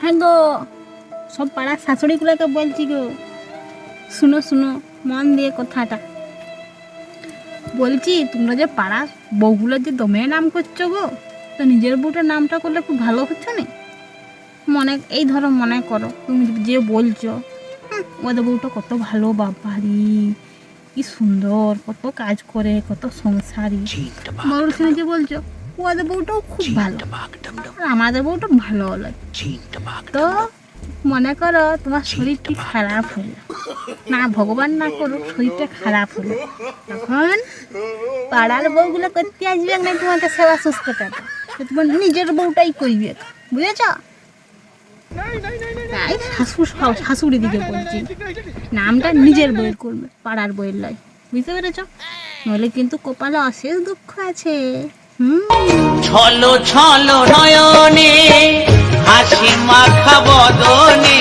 হ্যাঁ গো সব পাড়ার শাশুড়িগুলোকে বলছি গো। শুনো শুনো মন দিয়ে কথাটা। বলছি তোমরা যে পাড়ার বউগুলো যে দমে নাম করছ গো তো নিজের বউটার নামটা করলে খুব ভালো হচ্ছে না? মনে এই ধরো মনে করো তুমি যে বলছো ওদের বউটা কত ভালো বাবারি কি সুন্দর কত কাজ করে কত সংসারী। শুনে যে বলছো? ওদের বউটাও খুব ভালো। আমাদের বউটা ভালো হলো। তো মনে করো তোমার শরীরটি খারাপ হলো। না ভগবান না করুক শরীরটা খারাপ হলো। তখন পাড়ার বউগুলো করতে আসবে না তোমাকে সেবা সুস্থতা তো তোমার নিজের বউটাই করবে। বুঝেছ? তাই শাশুর শাশুড়ি দিকে বলছি। নামটা নিজের বইয়ের করবে পাড়ার বইয়ের লয়। বুঝতে পেরেছ? নইলে কিন্তু কপালে অশেষ দুঃখ আছে। ছলো ছলো নয়নে হাসি মাখা বদনে।